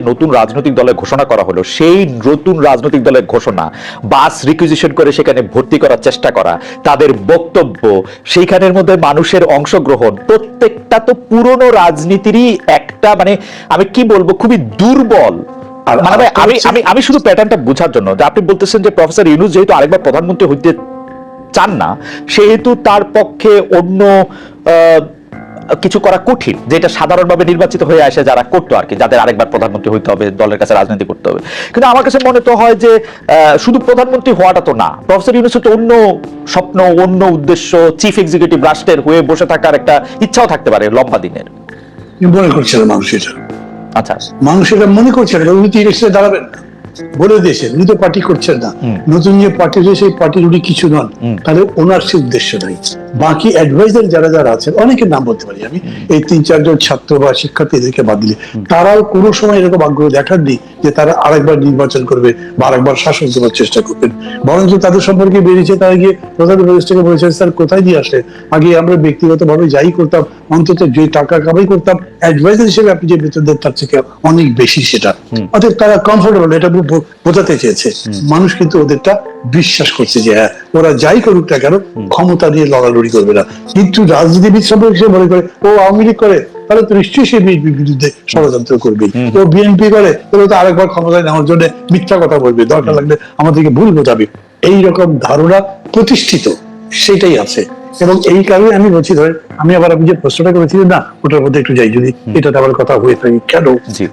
নতুন রাজনৈতিক দলের ঘোষণা করা হলো সেই নতুন রাজনৈতিক দলের ঘোষণা বাস রিকুইজিশন করে সেখানে ভর্তি করার চেষ্টা করা তাদের বক্তব্য সেইখানের মধ্যে মানুষের অংশগ্রহণ প্রত্যেকটা তো পুরনো রাজনীতিরই একটা মানে আমি কি বলব খুবই দুর্বল। মানে আমি আমি আমি শুধু প্যাটার্নটা বোঝার জন্য যে আপনি বলতেছেন যে প্রফেসর ইউনুস যেহেতু আরেকবার প্রধানমন্ত্রী হইতে চান না সেহেতু তার পক্ষে অন্য আহ, কিছু করা কঠিন যেটা সাধারণভাবে নির্বাচিত হয়ে আসে যারা করতো আর কি যাদের আরেকবার প্রধানমন্ত্রী হইতে হবে দলের কাছে রাজনীতি করতে হবে। কিন্তু আমার কাছে মনে তো হয় যে শুধু প্রধানমন্ত্রী হওয়াটা তো না প্রফেসর ইউনুসের তো অন্য স্বপ্ন অন্য উদ্দেশ্য চিফ এক্সিকিউটিভ রাষ্ট্রের হয়ে বসে থাকার একটা ইচ্ছাও থাকতে পারে লম্বা দিনের। মনে করছে না মানুষ এটা? আচ্ছা। মানুষ এটা মনে করছে না উনি তো ইলেকশনে দাঁড়াবেন বলে দিয়েছেন উনি তো পার্টি করছেন না। নতুন যে পার্টি সেই পার্টির উনি কিছু নন। তাহলে ওনার সে উদ্দেশ্য নাই। বাকি অ্যাডভাইজার যারা যারা আছেন অনেকের নাম বলতে পারি আমি এই তিন চারজন ছাত্র বা শিক্ষার্থী এদেরকে বাদ দিলে তারাও কোনো সময় এরকম আগ্রহ দেখাননি যে তারা আরেকবার নির্বাচন করবে বা আরেকবার শাসন দেওয়ার চেষ্টা করবেন। বরঞ্চ তাদের সম্পর্কে বেরিয়েছে তারা গিয়ে প্রধান উপদেষ্টাকে বলেছেন স্যার কোথায় দিয়ে আসে আগে আমরা ব্যক্তিগতভাবে যাই করতাম অন্তত যে টাকা কামাই করতাম অ্যাডভাইজার হিসেবে আপনি যে বেতন দেন তার থেকে অনেক বেশি সেটা। অর্থাৎ তারা কমফোর্টেবল এটা বোঝাতে চেয়েছে। মানুষ কিন্তু ওদেরটা বিশ্বাস করছে যে হ্যাঁ ওরা যাই করুক না কেন ক্ষমতা নিয়ে লড়ালড়ি করবে না। কিন্তু রাজনীতিবিদ সম্পর্কে সে মনে করে ও আওয়ামী লীগ করে তাহলে তো নিশ্চয়ই সে বিএনপির বিরুদ্ধে ষড়যন্ত্র করবে। ও বিএনপি করে তাহলে তো আরেকবার ক্ষমতায় নেওয়ার জন্য মিথ্যা কথা বলবে। দরকার লাগলে আমাদেরকে ভুল বোঝাবে। এইরকম ধারণা প্রতিষ্ঠিত সেটাই আছে। এবং এই কারণে আমি বলছি ধরেন আমি আবার আপনি যে প্রশ্নটা করেছিলেন না ওটার মধ্যে একটু যাই যদি এটাতে আবার কথা হয়ে থাকে কেন?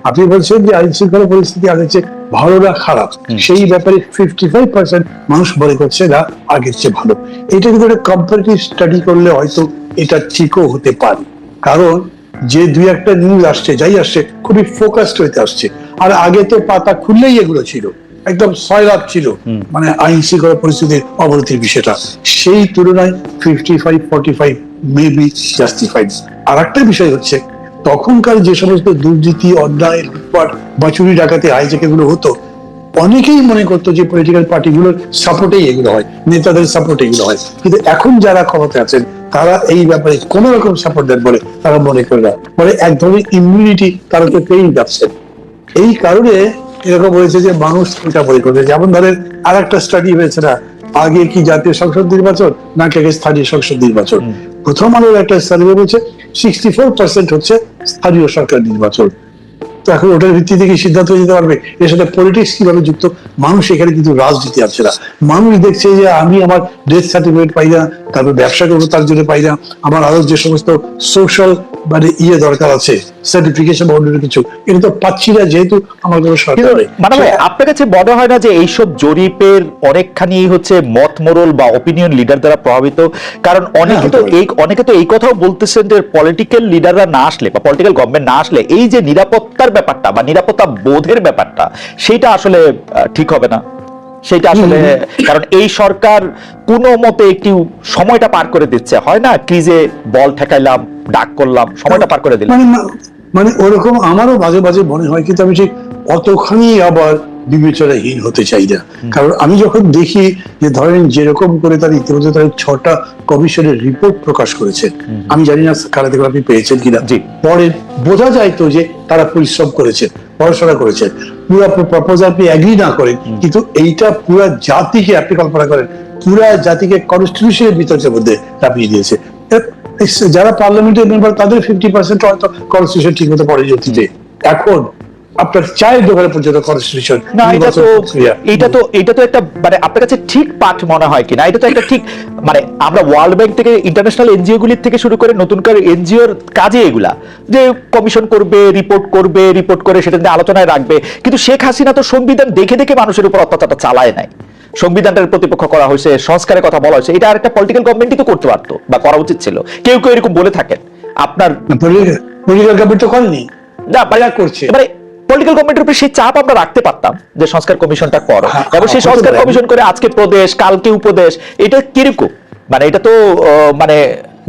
আপনি বলছেন যে আইন শৃঙ্খলা পরিস্থিতি আগের চেয়ে ভালো না খারাপ সেই ব্যাপারে ফিফটি ফাইভ পার্সেন্ট মানুষ মনে করছে না আগের চেয়ে ভালো। এটা কিন্তু একটা কম্পারেটিভ স্টাডি করলে হয়তো এটা ঠিকও হতে পারে। কারণ যে দুই একটা নিউজ আসছে যাই আসছে খুবই ফোকাসড হইতে আসছে। আর আগে তো পাতা খুললেই এগুলো ছিল। একদম সয়লাভ ছিল। মানে আইন শৃঙ্খলা পরিস্থিতির অবনতির বিষয়টা। সেই তুলনায় fifty five forty five maybe justified আর একটা বিষয় হচ্ছে তখনকার যে সমস্ত দুর্নীতি অন্যায় লুটপাট বা চুরি ডাকাতি হাইজেক এগুলো হতো অনেকেই মনে করতো যে পলিটিক্যাল পার্টিগুলোর সাপোর্টেই এগুলো হয় নেতাদের সাপোর্টে এগুলো হয়। কিন্তু এখন যারা ক্ষমতায় আছেন তারা এই ব্যাপারে কোন রকম সাপোর্ট দেন বলে তারা মনে করে না। মানে এক ধরনের ইমিউনিটি তারা তো পেয়েই যাচ্ছেন এই কারণে এরকম হয়েছে যে মানুষ এটা মনে করবে যেমন ধরেন আর একটা স্টাডি হয়েছে না আগে কি জাতীয় সংসদ নির্বাচন না কি স্থানীয় সংসদ নির্বাচন? প্রথম আলোর একটা সার্ভে বলছে সিক্সটি ফোর পার্সেন্ট হচ্ছে স্থানীয় সরকার নির্বাচন। তো এখন ওটার ভিত্তিতে কি সিদ্ধান্ত নিতে পারবে? এর সাথে পলিটিক্স কীভাবে যুক্ত? মানুষ এখানে কিন্তু রাজনীতি আছে না। মানুষ দেখছে যে আমি আমার ডেথ সার্টিফিকেট পাই না তারপর ব্যবসা করব তার জন্য পাই না। আমার আরও যে সমস্ত সোশ্যাল মানে ইয়ে দরকার আছে সার্টিফিকেশন বা অন্য কিছু এটা তো পাচ্ছি না যেহেতু আমার কোনো সরকার আপনার কাছে মনে হয় না যে এইসব জরিপের অনেকখানি হচ্ছে মত মোরল বা অপিনিয়ন লিডার দ্বারা প্রভাবিত? কারণ অনেকে তো এই অনেকে তো এই কথাও বলতেছেন যে পলিটিক্যাল লিডাররা না আসলে বা পলিটিক্যাল গভর্নমেন্ট না আসলে এই যে নিরাপত্তার ব্যাপারটা বা নিরাপত্তা বোধের ব্যাপারটা সেটা আসলে ঠিক হবে না। সেটা আসলে কারণ এই সরকার কোনো মতে একটি সময়টা পার করে দিচ্ছে। হয় না ক্রিজে বল ঠেকাইলাম ডাক করলাম সময়টা পার করে দিলাম। মানে মানে ওরকম আমারও বাজে বাজে মনে হয় কিন্তু আমি ঠিক অতখানি আবার বিবেচনাহীন হতে চাই না। কারণ আমি যখন দেখি যে ধরেন যেরকম করে তারা ইতিমধ্যে তারা ছটা কমিশনের রিপোর্ট প্রকাশ করেছে আমি জানি না কারা থেকে আপনি পেয়েছেন কিনা। পরে বোঝা যায় তো যে তারা পরিশ্রম করেছেন পড়াশোনা করেছেন পুরো প্রপোজাল আপনি অ্যাগ্রি না করেন কিন্তু এইটা পুরো জাতিকে আপনি কল্পনা করেন পুরা জাতিকে কনস্টিটিউশনের বিতর্কের মধ্যে চাপিয়ে দিয়েছে। যারা পার্লামেন্টের মেম্বার তাদের ফিফটি পার্সেন্ট হয়তো কনস্টিটিউশন ঠিক মতো পড়ে অতীতে এখন আপনার চায়ের দোকানে পর্যন্ত কনস্টিটিউশন না এটা তো এটা তো এটা তো একটা মানে আপনার কাছে ঠিক পাঠ মনে হয় কিনা? এটা তো একটা ঠিক মানে আমরা ওয়ার্ল্ড ব্যাংক থেকে ইন্টারন্যাশনাল এনজিও গুলির থেকে শুরু করে নতুনকার এনজিওর কাজে এগুলা। যে কমিশন করবে রিপোর্ট করবে রিপোর্ট করে সেটা নিয়ে আলোচনায় রাখবে। কিন্তু শেখ হাসিনা তো সংবিধান দেখে দেখে মানুষের উপর অত্যাচারটা চালায় নাই। সংবিধানটার প্রতিপক্ষ করা হয়েছে সংস্কারের কথা বলা হয়েছে। এটা আর একটা পলিটিক্যাল গভর্নমেন্টই তো করতে পারতো বা করা উচিত ছিল। কেউ কেউ এরকম বলে থাকেন। আপনার পলিটিক্যাল গভর্নমেন্ট তো করেনি। না মানে করছে। এবারে পলিটিক্যাল গভর্নমেন্টের উপরে সেই চাপ আমরা রাখতে পারতাম যে সংস্কার কমিশনটা করো। হ্যাঁ, এবং সেই সংস্কার কমিশন করে আজকে প্রদেশ কালকে উপদেশ এটা কীরকম? মানে এটা তো মানে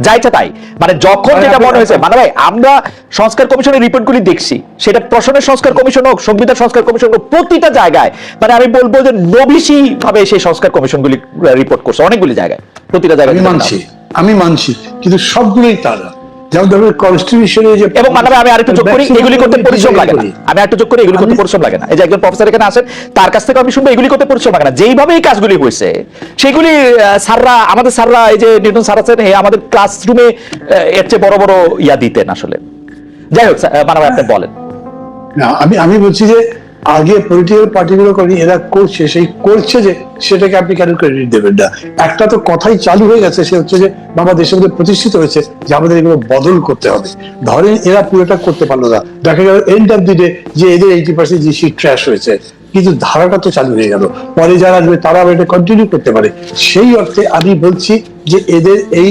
যাইছে তাই। মানে যখন মানে যেটা মনে হয়েছে মানে ভাই আমরা সংস্কার কমিশনের রিপোর্টগুলি দেখছি সেটা প্রশ্নের সংস্কার কমিশন হোক সংবিধান সংস্কার কমিশন হোক প্রতিটা জায়গায় মানে আমি বলব যে নবিশি ভাবে সেই সংস্কার কমিশনগুলি রিপোর্ট করছে অনেকগুলি জায়গায় প্রতিটা জায়গায় আমি মানছি আমি মানছি কিন্তু সবগুলোই তারা যেমন ধরুন কনস্টিটিউশনে যে এবং মানবে আমি আরেকটু যোগ করি এগুলি করতে পরিশ্রম লাগে না। আমি আরেকটু যোগ করি এগুলি করতে পরিশ্রম লাগে না। এই যে একজন প্রফেসর এখানে আসেন তার কাছ থেকে আমি শুনব এগুলি করতে পরিশ্রম লাগে না। যেইভাবে এই কাজগুলি হয়েছে সেগুলি আহ, স্যাররা আমাদের স্যাররা এই যে নিউটন স্যার আছেন হে আমাদের ক্লাসরুমে এর চেয়ে বড় বড় ইয়া দিতেন আসলে। যাই হোক মানব আপনি বলেন। না আমি আমি বলছি যে আগে পলিটিক্যাল পার্টিগুলো করি এরা করছে, সেই করছে যে সেটাকে আপনি কেন ক্রেডিট দেবেন না? একটা তো কথাই চালু হয়ে গেছে, সে হচ্ছে যে বাবা দেশের মধ্যে প্রতিষ্ঠিত হয়েছে যে আমাদের এগুলো বদল করতে হবে। ধরেন এরা পুরোটা করতে পারল না। দেখা গেল এন্ড অফ দি ডে যে এদের এইটি পার্সেন্ট জিসি ট্র্যাশ হয়েছে, কিন্তু ধারাটা তো চালু হয়ে গেল। পরে যারা আসবে তারা এটা কন্টিনিউ করতে পারে। সেই অর্থে আমি বলছি যে এদের এই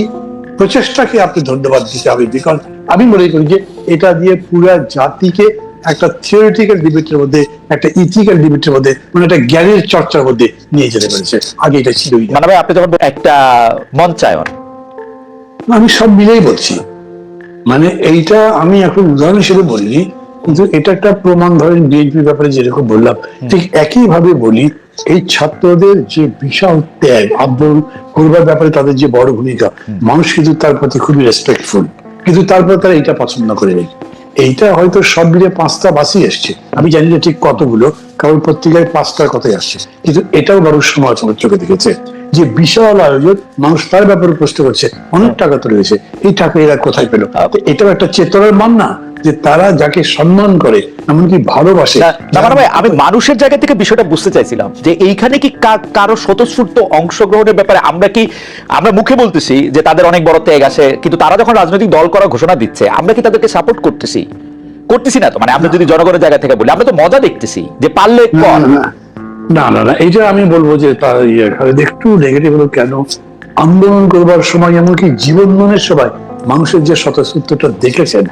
প্রচেষ্টাকে আপনি ধন্যবাদ দিতে হবে বিকজ আমি মনে করি যে এটা দিয়ে পুরা জাতিকে একটা থিওরিটিক্যাল ডিবেটের মধ্যে একটা ইথিক্যাল ডিবেটের মধ্যে মানে একটা জ্ঞানের চর্চার মধ্যে নিয়ে যেতে পেরেছে। আগে এটা ছিলই না মানব আপনি যখন একটা মঞ্চায়ন। আমি সব মিলেই বলছি। মানে এইটা আমি এখন উদাহরণ হিসেবে বলিনি কিন্তু এটা একটা প্রমাণ ধরেন বিএনপির ব্যাপারে যেরকম বললাম ঠিক একই ভাবে বলি এই ছাত্রদের যে বিশাল ত্যাগ আন্দোলন করবার ব্যাপারে তাদের যে বড় ভূমিকা মানুষ কিন্তু তার প্রতি খুবই রেসপেক্টফুল কিন্তু তারপর তারা এটা পছন্দ করে নেই। এইটা হয়তো সব মিলে পাঁচটা বাসই এসছে। আমি জানি না ঠিক কতগুলো কারণ পত্রিকায় পাঁচটার কথাই আসছে। কিন্তু এটাও মানুষ সমালোচনার চোখে দেখেছে। যে বিশাল আয়োজন মানুষ তার ব্যাপারে প্রশ্ন করছে অনেক টাকা তো রয়েছে এই টাকা এরা কোথায় পেল? এটাও একটা চেতনার মান না যে তারা যাকে সম্মান করে এমনকি ভালোবাসে। না, না, ভাই, আমি মানুষের জায়গা থেকে বিষয়টা বুঝতে চাইছিলাম যে এইখানে কি কারও স্বতঃস্ফূর্ত অংশগ্রহণের ব্যাপারে আমরা কি আমরা মুখে বলতেছি যে তাদের অনেক বড় ত্যাগ আছে কিন্তু তারা যখন রাজনৈতিক দল করার ঘোষণা দিচ্ছে আমরা কি তাদেরকে সাপোর্ট করতেছি? করতেছি না তো মানে আমরা যদি জনগণের জায়গা থেকে বলি আমরা তো মজা দেখতেছি যে পারলে না, কর। না, না। না এইটা আমি বলব যে তার ইয়ে একটু নেগেটিভ হলো কেন? আন্দোলন করবার সময় এমনকি জীবন মনের সময় মানুষের যে স্বতঃস্ফূর্তটা দেখেছেন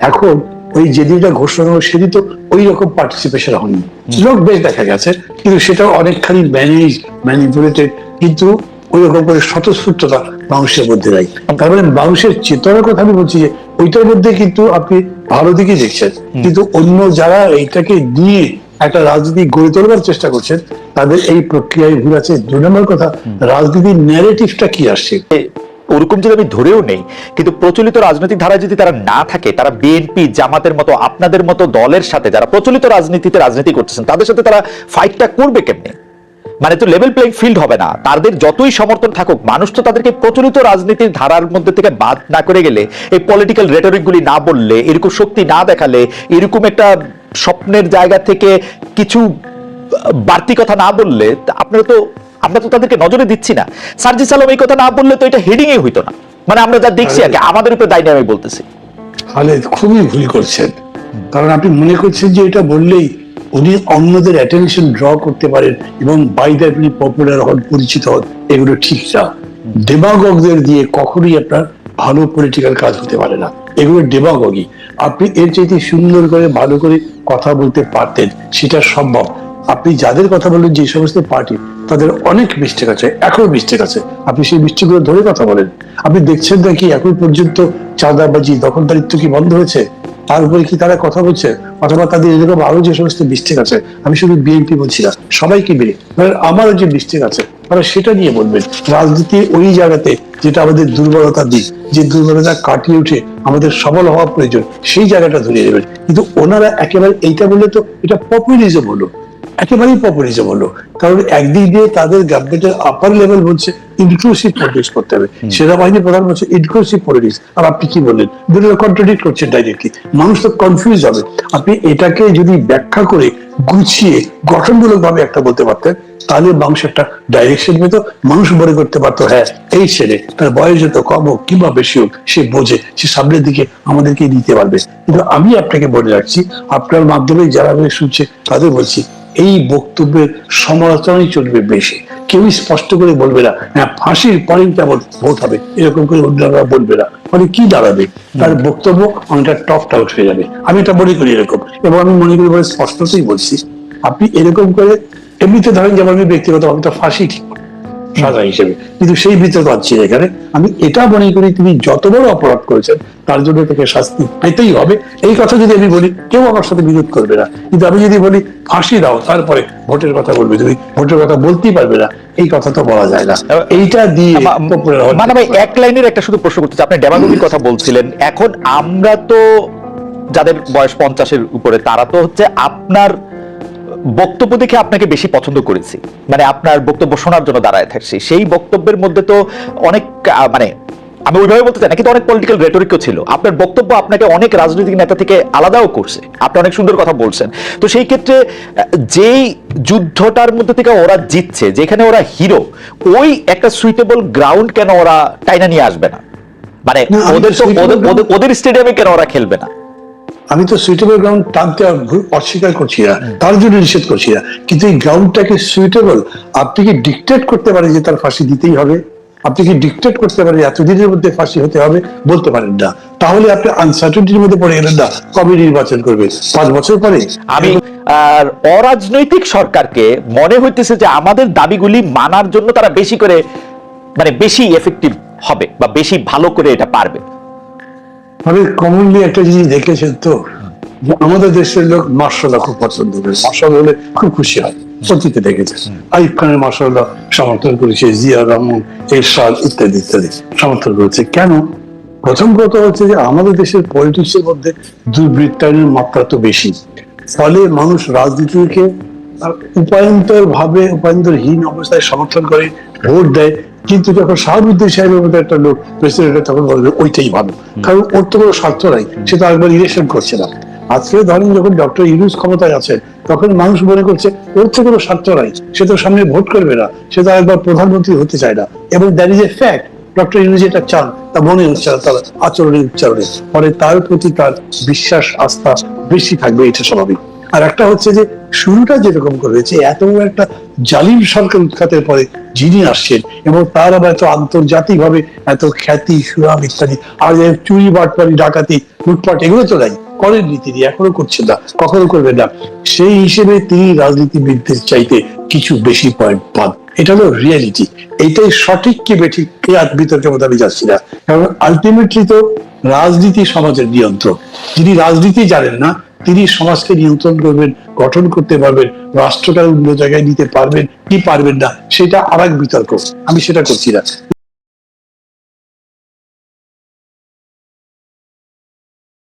এখন ওই যেদিনটা ঘোষণা হলো সেদিন তো ওই রকম পার্টিসিপেশন হয়নি লোক বেশ দেখা গেছে কিন্তু সেটা অনেকখানি ম্যানেজ ম্যানিপুলেটেড কিন্তু ওই রকম করে স্বতঃস্ফূর্ততা মানুষের মধ্যে নাই। তার মানে মানুষের চেতনার কথা আমি বলছি যে ওইটার মধ্যে কিন্তু আপনি ভালো দিকে দেখছেন। কিন্তু অন্য যারা এইটাকে নিয়ে একটা রাজনীতি গড়ে তোলবার চেষ্টা করছেন তাদের এই প্রক্রিয়ায় ভুল আছে দুই নম্বর কথা রাজনীতির ন্যারেটিভটা কি আসছে? ওরকম যদি আমি ধরেও নেই, কিন্তু প্রচলিত রাজনৈতিক ধারায় যদি তারা না থাকে, তারা বিএনপি জামাতের মতো, আপনাদের মতো দলের সাথে যারা প্রচলিত রাজনীতিতে রাজনীতি করতেছেন, তাদের সাথে তারা ফাইটটা করবে কেমনে? মানে তো লেভেল প্লেইং ফিল্ড হবে না। তাদের যতই সমর্থন থাকুক, মানুষ তো তাদেরকে প্রচলিত রাজনীতির ধারার মধ্যে থেকে বাদ না করে গেলে, এই পলিটিক্যাল রেটরিক গুলি না বললে, এরকম শক্তি না দেখালে, এরকম একটা স্বপ্নের জায়গা থেকে কিছু বাড়তি কথা না বললে, আপনারা তো আমরা তো তাদেরকে নজরে দিচ্ছি না। সার্জিস আলম এই কথা না বললে তো এটা হেডিং এ হইতো না। মানে আমরা যা দেখছি কি, আমাদের উপরে দায় আমি বলতেছি। তাহলে খুবই ভুল করছেন। কারণ আপনি মনে করছেন যে এটা বললেই উনি অন্যদের অ্যাটেনশন ড্র করতে পারেন এবং বাই দ্যাট উনি পপুলার হন, পরিচিত হন, এগুলো ঠিক না। ডেমাগগদের দিয়ে কখনোই আপনার ভালো পলিটিক্যাল কাজ হতে পারে না। এগুলো ডেমাগগি আপনি এর চাইতে সুন্দর করে, ভালো করে কথা বলতে পারতেন, সেটা সম্ভব। আপনি যাদের কথা বলেন যে সমস্ত পার্টি তাদের অনেক মিস্টেক আছে, এখনও মিস্টেক আছে। আপনি সেই মিস্টেকগুলো ধরে কথা বলেন। আপনি দেখছেন নাকি এখন পর্যন্ত চাঁদাবাজি, দখলদারিত্ব কি বন্ধ হয়েছে? তার উপরে কি তারা কথা বলছে? অথবা তাদের এরকম আরও যে সমস্ত মিস্টেক আছে, আমি শুধু বিএনপি বলছি না, সবাইকে মিলে। আমারও যে মিস্টেক আছে, তারা সেটা নিয়ে বলবেন। রাজনীতি ওই জায়গাতে যেটা আমাদের দুর্বলতা দিক, যে দুর্বলতা কাটিয়ে উঠে আমাদের সবল হওয়া প্রয়োজন, সেই জায়গাটা ধরিয়ে দেবেন। কিন্তু ওনারা একেবারে এইটা বললে তো এটা পপুলিজম হলো। একেবারেই পপুলিজম হলো। কারণ একদিক দিয়ে তাদের গভর্নমেন্টের আপার লেভেল বলছে ইনক্লুসিভ পলিটিক্স করতে হবে। সেনাবাহিনী প্রধান বলছে ইনক্লুসিভ পলিটিক্স আর আপনি কি বললেন? দুটো কন্ট্রাডিক্ট করছেন ডাইরেক্টলি মানুষ তো কনফিউজ হবে। আপনি এটাকে যদি ব্যাখ্যা করে গুছিয়ে গঠনমূলক ভাবে একটা বলতে পারতেন তাহলে মানুষ একটা ডাইরেকশন পেত মানুষ মনে করতে পারতো হ্যাঁ এই ছেলে তার বয়স যত কম হোক কিংবা বেশি হোক সে বোঝে সে সামনের দিকে আমাদেরকে নিতে পারবে। কিন্তু আমি আপনাকে বলে রাখছি আপনার মাধ্যমে যারা শুনছে তাদের বলছি এই বক্তব্যের সমালোচনাই চলবে বেশি। কেউই স্পষ্ট করে বলবে না হ্যাঁ ফাঁসির পরে কেমন ভোট হবে। এরকম করে অন্যরা বলবে না। মানে কি দাঁড়াবে? তার বক্তব্য অনেকটা টপ টাউট হয়ে যাবে। আমি এটা মনে করি এরকম। এবং আমি মনে করি বলে স্পষ্টতই বলছি, আপনি এরকম করে এমনিতে ধরেন যেমন আমি ব্যক্তিগত তো ফাঁসি ঠিক। সাজা হিসেবে। কিন্তু সেই বিতর্ক আছে এখানে। আমি এটা মনে করি তিনি যত বড় অপরাধ করেছেন তার জন্য তাকে শাস্তি পেতেই হবে। এই কথা যদি আমি বলি কেউ আমার সাথে বিরোধ করবে না। কিন্তু আমি যদি বলি ফাঁসি দাও তারপরে ভোটের কথা বলবে। তুমি ভোটের কথা বলতেই পারবে না এই কথা তো বলা যায় না। এইটা দিয়ে মানে ভাই এক লাইনের একটা শুধু প্রশ্ন করতে আপনি ডেমাগোগির কথা বলছিলেন। এখন আমরা তো যাদের বয়স পঞ্চাশের উপরে তারা তো হচ্ছে আপনার বক্তব্য দেখে আপনাকে বেশি পছন্দ করেছি। মানে আপনার বক্তব্য শোনার জন্য দাঁড়ায় থাকছি। সেই বক্তব্যের মধ্যে তো অনেক মানে আমি ওইভাবে বলতে চাই না কিন্তু অনেক পলিটিক্যাল রেটরিকও ছিল। আপনার বক্তব্য আপনাকে অনেক রাজনৈতিক নেতা থেকে আলাদাও করছে। আপনি অনেক সুন্দর কথা বলছেন। তো সেই ক্ষেত্রে যেই যুদ্ধটার মধ্যে থেকে ওরা জিতছে যেখানে ওরা হিরো ওই একটা সুইটেবল গ্রাউন্ড কেন ওরা টাইনা নিয়ে আসবে না? মানে ওদের তো ওদের স্টেডিয়ামে কেন ওরা খেলবে না? আমি তো সুইটেবল গ্রাউন্ড টানতে অস্বীকার করছি না তার জন্য নিষেধ করছি না। কিন্তু এই গ্রাউন্ডটাকে সুইটেবল আপনি কি ডিকটেট করতে পারেন যে তার ফাঁসি দিতেই হবে? আপনি কি ডিকটেট করতে পারেন এতদিনের মধ্যে ফাঁসি হতে হবে? বলতে পারেন না। তাহলে আপনি আনসার্টেনিটির মধ্যে পড়ে গেলেন না। কবে নির্বাচন করবে? পাঁচ বছর পরে? আমি আর অরাজনৈতিক সরকারকে মনে হইতেছে যে আমাদের দাবিগুলি মানার জন্য তারা বেশি করে মানে বেশি এফেক্টিভ হবে বা বেশি ভালো করে এটা পারবে। আমি কমনলি একটা জিনিস দেখেছেন তো, যে আমাদের দেশের লোক মার্শাল্লাহ খুব পছন্দ করে। মার্শাল হলে খুব খুশি হয়। অতীতে দেখেছে। আইব খানের মার্শাল্লাহ সমর্থন করেছে, জিয়া রহমান, এরশাদ ইত্যাদি ইত্যাদি সমর্থন করেছে। কেন? প্রথম কথা হচ্ছে যে আমাদের দেশের পলিটিক্স এর মধ্যে দুর্বৃত্তায়নের মাত্রা তো বেশি। ফলে মানুষ রাজনীতিকে উপায়ন্তর ভাবে উপায়ন্তরহীন অবস্থায় সমর্থন করে, ভোট দেয়। কিন্তু যখন শাহাবুদ্দিন সাহেবের মতো একটা লোক প্রেসিডেন্ট তখন বলবে ওইটাই ভালো। কারণ ওর তো কোনো স্বার্থ নাই সে তো একবার ইলেকশন করছে না। আজকে ধরেন যখন ডক্টর ইউনুস ক্ষমতায় আছে তখন মানুষ মনে করছে ওর তো কোনো স্বার্থ নাই সে তো সামনে ভোট করবে না সে তো একবার প্রধানমন্ত্রী হতে চায় না। এবং that is a fact doctor Yunus যেটা চান তা মনে হচ্ছে না তার আচরণে উচ্চারণে। ফলে তার প্রতি তার বিশ্বাস আস্থা বেশি থাকবে এটা স্বাভাবিক। আর একটা হচ্ছে যে শুরুটা যেরকম করেছে এত একটা জালিম সরকার উৎখাতের পরে যিনি আসছেন এবং তার আবার এত আন্তর্জাতিক ভাবে এত খ্যাতি, সুনাম ইত্যাদি, আর চুরি, বাটপারি, ডাকাতি, লুটপাট, এগুলো তো নাই। করেননি তিনি এখনও করছেন না, কখনো করবেন না। সেই হিসেবে তিনি রাজনীতিবিদদের চাইতে কিছু বেশি পয়েন্ট পান। এটা হলো রিয়ালিটি এইটাই সঠিক কি বেঠিক এই বিতর্কের মধ্যে আমি যাচ্ছি না। কারণ আলটিমেটলি তো রাজনীতি সমাজের নিয়ন্ত্রণ যিনি রাজনীতি জানেন না তিনি সমাজকে নিয়ন্ত্রণ করবেন, গঠন করতে পারবেন, রাষ্ট্রকে অন্য জায়গায় নিতে পারবেন, কি পারবেন না, সেটা আর বিতর্ক। আমি সেটা করছি না।